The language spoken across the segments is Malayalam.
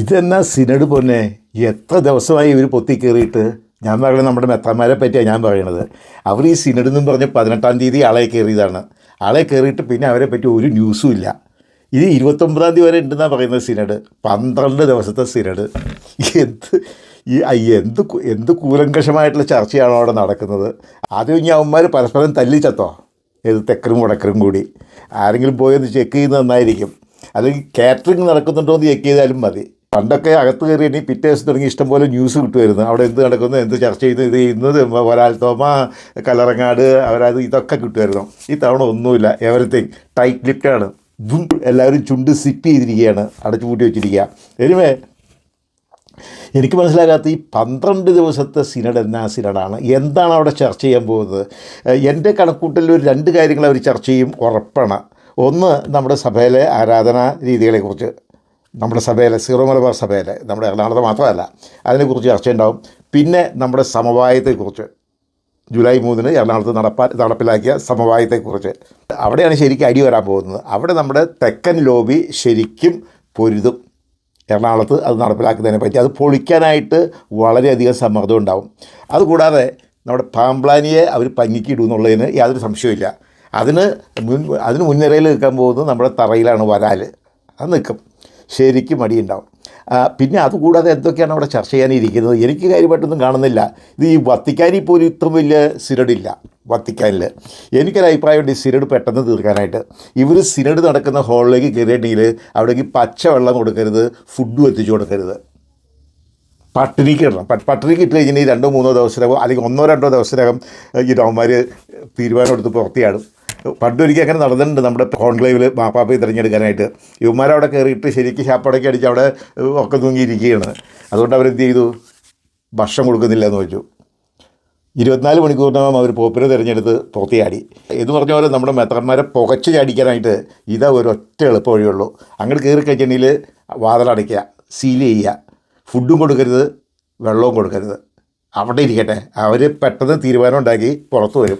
ഇതെന്നാ സിനഡ് പൊന്നെ? എത്ര ദിവസമായി ഇവർ പൊത്തി കയറിയിട്ട്? ഞാൻ പറയുന്നത് നമ്മുടെ മെത്താന്മാരെ പറ്റിയാണ് ഞാൻ പറയണത്. അവർ ഈ സിനഡ് എന്നും പറഞ്ഞ് പതിനെട്ടാം തീയതി ആളെ കയറിയതാണ്. ആളെ കയറിയിട്ട് പിന്നെ അവരെ പറ്റി ഒരു ന്യൂസും ഇല്ല. ഇത് ഇരുപത്തൊമ്പതാം തീയതി വരെ ഉണ്ടെന്നാണ് പറയുന്നത് സിനഡ്. പന്ത്രണ്ട് ദിവസത്തെ സിനഡ്. എന്ത് ഈ എന്ത് എന്ത് കൂലങ്കഷമായിട്ടുള്ള ചർച്ചയാണോ അവിടെ നടക്കുന്നത്? ആദ്യം ഇനി അവന്മാർ പരസ്പരം തല്ലിച്ചത്തോ ഏത് തെക്കരും വടക്കരും കൂടി. ആരെങ്കിലും പോയി ഒന്ന് ചെക്ക് ചെയ്യുന്നത് നന്നായിരിക്കും അല്ലെങ്കിൽ കാറ്ററിംഗ് നടക്കുന്നുണ്ടോ എന്ന് ചെക്ക് ചെയ്താലും മതി. പണ്ടൊക്കെ അകത്ത് കയറി ഇനി പിറ്റേ ദിവസം തുടങ്ങി ഇഷ്ടംപോലെ ന്യൂസ് കിട്ടുമായിരുന്നു. അവിടെ എന്ത് നടക്കുന്നു എന്ത് ചർച്ച ചെയ്യുന്നു ഇത് ചെയ്യുന്നത് ഒരാൾ തോമ കലറങ്ങാട് അവരത് ഇതൊക്കെ കിട്ടുമായിരുന്നു. ഈ തവണ ഒന്നുമില്ല. എവറിത്തിങ് ടൈറ്റ് ലിപ്റ്റാണ് ദും എല്ലാവരും ചുണ്ട് സിപ്പ് ചെയ്തിരിക്കുകയാണ്. അടച്ചു പൂട്ടി വെച്ചിരിക്കുക. എനിവേ എനിക്ക് മനസ്സിലാകാത്ത ഈ പന്ത്രണ്ട് ദിവസത്തെ സിനഡ് എന്നാ സിനഡാണ് എന്താണ് അവിടെ ചർച്ച ചെയ്യാൻ പോകുന്നത്? എന്റെ കണക്കൂട്ടലിൽ ഒരു രണ്ട് കാര്യങ്ങൾ അവർ ചർച്ച ചെയ്യും ഉറപ്പാണ്. ഒന്ന് നമ്മുടെ സഭയിലെ ആരാധനാ രീതികളെക്കുറിച്ച്. നമ്മുടെ സഭയിലെ സീറോ മലബാർ സഭയിലെ നമ്മുടെ എറണാകുളത്ത് മാത്രമല്ല അതിനെക്കുറിച്ച് ചർച്ചയുണ്ടാവും. പിന്നെ നമ്മുടെ സമവായത്തെക്കുറിച്ച് ജൂലൈ മൂന്നിന് എറണാകുളത്ത് നടപ്പാ നടപ്പിലാക്കിയ സമവായത്തെക്കുറിച്ച്. അവിടെയാണ് ശരിക്കും അടി വരാൻ പോകുന്നത്. അവിടെ നമ്മുടെ തെക്കൻ ലോബി ശരിക്കും പൊരുതും. എറണാകുളത്ത് അത് നടപ്പിലാക്കുന്നതിനെ പറ്റി അത് പൊളിക്കാനായിട്ട് വളരെയധികം സമ്മർദ്ദം ഉണ്ടാവും. അതുകൂടാതെ നമ്മുടെ പാമ്പ്ലാനിയെ അവർ പങ്ങിക്കിടും എന്നുള്ളതിന് യാതൊരു സംശയമില്ല അതിന് മുൻ അതിന് മുൻനിരയിൽ നിൽക്കാൻ പോകുന്നത് നമ്മുടെ തറയിലാണ് വരാൽ അത് നിൽക്കും. ശരിക്കും മടിയുണ്ടാവും. പിന്നെ അതുകൂടാതെ എന്തൊക്കെയാണ് അവിടെ ചർച്ച ചെയ്യാനിരിക്കുന്നത്? എനിക്ക് കാര്യമായിട്ടൊന്നും കാണുന്നില്ല. ഇത് ഈ വത്തിക്കാനിൽ പോലും ഇത്രയും വലിയ സിരഡില്ല വത്തിക്കാനിൽ എനിക്കൊരു അഭിപ്രായമുണ്ട് ഈ സിരഡ് പെട്ടെന്ന് തീർക്കാനായിട്ട്. ഇവർ സിരഡ് നടക്കുന്ന ഹോളിലേക്ക് കയറിയിട്ടുണ്ടെങ്കിൽ അവിടേക്ക് പച്ചവെള്ളം കൊടുക്കരുത് ഫുഡും എത്തിച്ചു കൊടുക്കരുത്. പട്ടിണിക്ക് ഇടണം. പട്ടിണിക്ക് ഇട്ട് കഴിഞ്ഞാൽ രണ്ടോ മൂന്നോ ദിവസത്തിനകം അല്ലെങ്കിൽ ഒന്നോ രണ്ടോ ദിവസത്തിനകം ഈ ഡോമാർ തീരുമാനം എടുത്ത് പുറത്തിയാടും. പണ്ടൊരിക്കൽ അങ്ങനെ നടന്നിട്ടുണ്ട്. നമ്മുടെ കോൺക്ലേവിൽ മാപ്പാപ്പയെ തിരഞ്ഞെടുക്കാനായിട്ട്. ഇവന്മാരവിടെ കയറിയിട്ട് ശരിക്കും ശാപ്പടക്കി അടിച്ച് അവിടെ ഒക്കെ തൂങ്ങിയിരിക്കുകയാണ്. അതുകൊണ്ട് അവരെന്ത് ചെയ്തു? ഭക്ഷണം കൊടുക്കുന്നില്ല എന്ന് വെച്ചു. ഇരുപത്തിനാല് മണിക്കൂറിനകം അവർ പോപ്പിനെ തിരഞ്ഞെടുത്ത് പുറത്തിയാടി എന്ന് പറഞ്ഞ പോലെ നമ്മുടെ മെത്തന്മാരെ പുകച്ച് ചാടിക്കാനായിട്ട് ഇതാ ഒരു ഒറ്റ എളുപ്പ വഴിയുള്ളൂ. അങ്ങോട്ട് കയറി കഴിഞ്ഞിട്ടുണ്ടെങ്കിൽ വാതിലടയ്ക്കുക സീൽ ചെയ്യുക. ഫുഡും കൊടുക്കരുത് വെള്ളവും കൊടുക്കരുത്. അവിടെ ഇരിക്കട്ടെ. അവർ പെട്ടെന്ന് തീരുമാനം ഉണ്ടാക്കി പുറത്തു വരും.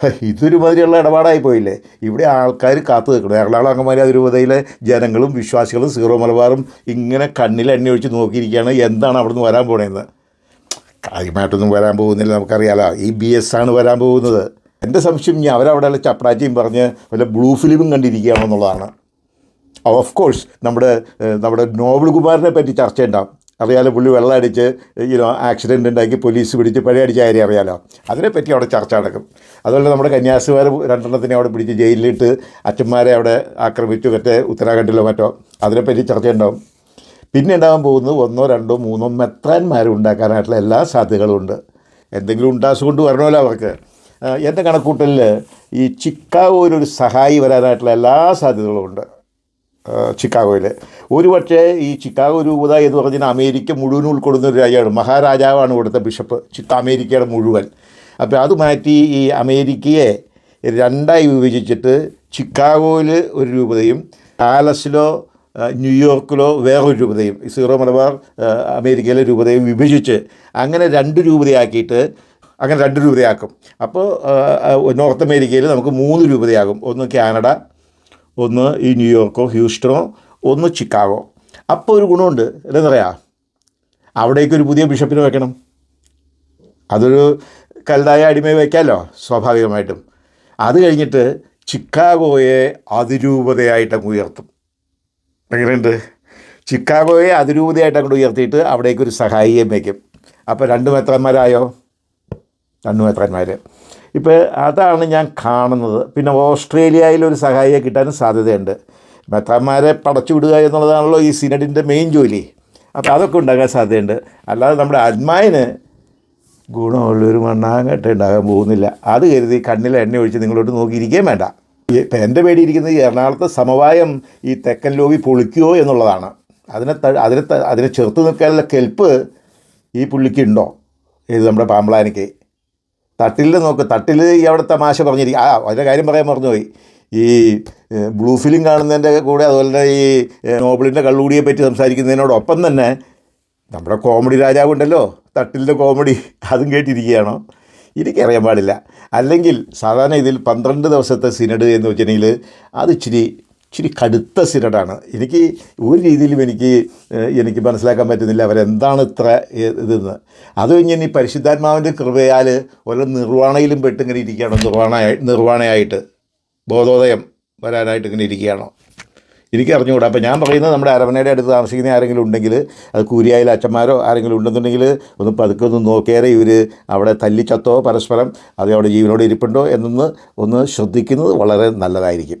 ഇതൊരു മാതിരിയുള്ള ഇടപാടായി പോയില്ലേ ഇവിടെ ആൾക്കാർ കാത്തു നിൽക്കണം. എറണാകുളം അങ്കമാലി അതിരൂപതയിലെ ജനങ്ങളും വിശ്വാസികളും സീറോ മലബാറും ഇങ്ങനെ കണ്ണിൽ എണ്ണി ഒഴിച്ച് നോക്കിയിരിക്കുകയാണ്. എന്താണ് അവിടുന്ന് വരാൻ പോണേന്ന്? കാര്യമായിട്ടൊന്നും വരാൻ പോകുന്നില്ല നമുക്കറിയാലോ. ഈ ബി എസ് ആണ് വരാൻ പോകുന്നത്. എന്റെ സംശയം ഞാൻ അവരവിടെ ചപ്രാച്ചിയും പറഞ്ഞ് വല്ല ബ്ലൂ ഫിലിമും കണ്ടിരിക്കുകയാണെന്നുള്ളതാണ് ഓഫ് കോഴ്സ് നമ്മുടെ നമ്മുടെ നോബിൾ കുമാറിനെ പറ്റി ചർച്ച ഉണ്ടാവും അറിയാലോ പുള്ളി വെള്ളം അടിച്ച് യുനോ ആക്സിഡന്റ് ഉണ്ടാക്കി പോലീസ് പിടിച്ച് പഴയ അടിച്ച കാര്യം അറിയാലോ. അതിനെപ്പറ്റി അവിടെ ചർച്ച നടക്കും. അതുപോലെ നമ്മുടെ കന്യാസുമാർ രണ്ടെണ്ണത്തിനെ അവിടെ പിടിച്ച് ജയിലിലിട്ട് അച്ഛന്മാരെ അവിടെ ആക്രമിച്ചു മറ്റേ ഉത്തരാഖണ്ഡിലോ മറ്റോ അതിനെപ്പറ്റി ചർച്ച ഉണ്ടാവും പിന്നെ ഉണ്ടാകാൻ പോകുന്നത് ഒന്നോ രണ്ടോ മൂന്നോ മെത്രാന്മാരും ഉണ്ടാക്കാനായിട്ടുള്ള എല്ലാ സാധ്യതകളും ഉണ്ട്. എന്തെങ്കിലും ഉണ്ടാസുകൊണ്ട് വരണമല്ലോ അവർക്ക്. എന്റെ കണക്കൂട്ടലിൽ ഈ ചിക്കാഗോയിലൊരു സഹായി വരാനായിട്ടുള്ള എല്ലാ സാധ്യതകളും ഉണ്ട്. ചിക്കാഗോയിൽ ഒരു പക്ഷേ ഈ ചിക്കാഗോ രൂപത എന്ന് പറഞ്ഞാൽ അമേരിക്ക മുഴുവൻ ഉൾക്കൊള്ളുന്ന ഒരു രാജ്യമാണ്. മഹാരാജാവാണ് ഇവിടുത്തെ ബിഷപ്പ്. അമേരിക്കയുടെ മുഴുവൻ. അപ്പോൾ അത് മാറ്റി ഈ അമേരിക്കയെ രണ്ടായി വിഭജിച്ചിട്ട് ചിക്കാഗോയിൽ ഒരു രൂപതയും ആലസിലോ ന്യൂയോർക്കിലോ വേറൊരു രൂപതയും സീറോ മലബാർ അമേരിക്കയിലെ രൂപതയും വിഭജിച്ച് അങ്ങനെ രണ്ട് രൂപതയാക്കിയിട്ട് അങ്ങനെ രണ്ട് രൂപതയാക്കും. അപ്പോൾ നോർത്ത് അമേരിക്കയിൽ നമുക്ക് മൂന്ന് രൂപതയാകും. ഒന്ന് കാനഡ ഒന്ന് ഈ ന്യൂയോർക്കോ ഹ്യൂസ്റ്റണോ ഒന്ന് ചിക്കാഗോ. അപ്പോൾ ഒരു ഗുണമുണ്ട്. എന്താ അവിടേക്ക് ഒരു പുതിയ ബിഷപ്പിനെ വെക്കണം. അതൊരു കലതായ അടിമയെ വയ്ക്കാമല്ലോ സ്വാഭാവികമായിട്ടും. അത് കഴിഞ്ഞിട്ട് ചിക്കാഗോയെ അതിരൂപതയായിട്ട് അങ്ങ് ഉയർത്തും. എങ്ങനെയുണ്ട്? ചിക്കാഗോയെ അതിരൂപതയായിട്ട് അങ്ങോട്ട് ഉയർത്തിയിട്ട് അവിടേക്ക് ഒരു സഹായിയെ വയ്ക്കും അപ്പോൾ രണ്ട് മെത്രന്മാരായോ? രണ്ട് മാത്രന്മാർ ഇപ്പോൾ അതാണ് ഞാൻ കാണുന്നത്. പിന്നെ ഓസ്ട്രേലിയയിൽ ഒരു സഹായിയെ കിട്ടാനും സാധ്യതയുണ്ട്. മെത്രന്മാരെ പടച്ചു വിടുക എന്നുള്ളതാണല്ലോ ഈ സിനഡിന്റെ മെയിൻ ജോലി. അപ്പോൾ അതൊക്കെ ഉണ്ടാകാൻ സാധ്യതയുണ്ട്. അല്ലാതെ നമ്മുടെ അജ്മായിന് ഗുണമുള്ളൊരു മണ്ണാങ്കട്ട ഉണ്ടാകാൻ പോകുന്നില്ല. അത് കരുതി കണ്ണിൽ എണ്ണ ഒഴിച്ച് നിങ്ങളോട്ട് നോക്കിയിരിക്കുകയും വേണ്ട. ഇപ്പം എന്റെ പേടിയിരിക്കുന്നത് ഈ എറണാകുളത്തെ സമവായം ഈ തെക്കൻ ലോബി പൊളിക്കുമോ എന്നുള്ളതാണ്. അതിനെ അതിനെ അതിനെ ചെറുത്ത് നിൽക്കാനുള്ള കെൽപ്പ് ഈ പുള്ളിക്ക് ഉണ്ടോ? ഇത് നമ്മുടെ പാമ്പളാനിക്ക് തട്ടിൽ നോക്ക് തട്ടിൽ ഈ അവിടെ തമാശ പറഞ്ഞിരിക്കും ആ അതിന്റെ കാര്യം പറയാൻ മറന്നുപോയി. ഈ ബ്ലൂ ഫിലിം കാണുന്നതിന്റെ കൂടെ അതുപോലെ തന്നെ ഈ നോബിളിന്റെ കള്ളുകൂടിയെ പറ്റി സംസാരിക്കുന്നതിനോടൊപ്പം തന്നെ നമ്മുടെ കോമഡി രാജാവ് ഉണ്ടല്ലോ തട്ടിലിന്റെ കോമഡി അതും കേട്ടിരിക്കുകയാണോ? എനിക്കറിയാൻ പാടില്ല. അല്ലെങ്കിൽ സാധാരണ ഇതിൽ പന്ത്രണ്ട് ദിവസത്തെ സിനഡ് എന്ന് വെച്ചിട്ടുണ്ടെങ്കിൽ അത് ഇച്ചിരി ഇച്ചിരി കടുത്ത സിനഡാണ് എനിക്ക് ഒരു രീതിയിലും എനിക്ക് എനിക്ക് മനസ്സിലാക്കാൻ പറ്റുന്നില്ല അവരെന്താണ് ഇത്ര ഇതെന്ന്. അത് കഴിഞ്ഞ് ഇനി പരിശുദ്ധാത്മാവിന്റെ കൃപയാൽ ഓരോ നിർവാണയിലും പെട്ടിങ്ങനെ ഇരിക്കുകയാണോ. നിർവാണ നിർവാണയായിട്ട് ബോധോദയം വരാനായിട്ട് ഇങ്ങനെ ഇരിക്കുകയാണോ. എനിക്ക് അറിഞ്ഞുകൂടാ. അപ്പോൾ ഞാൻ പറയുന്നത് നമ്മുടെ അരമനയുടെ അടുത്ത് താമസിക്കുന്ന ആരെങ്കിലും ഉണ്ടെങ്കിൽ അത് കൂരിയായാലും അച്ഛന്മാരോ ആരെങ്കിലും ഉണ്ടെന്നുണ്ടെങ്കിൽ ഒന്ന് പതുക്കെ ഒന്ന് നോക്കിയാലേ ഇവർ അവിടെ തല്ലിച്ചത്തോ പരസ്പരം അത് അവിടെ ജീവനോട് ഇരിപ്പുണ്ടോ എന്നൊന്ന് ഒന്ന് ശ്രദ്ധിക്കുന്നത് വളരെ നല്ലതായിരിക്കും.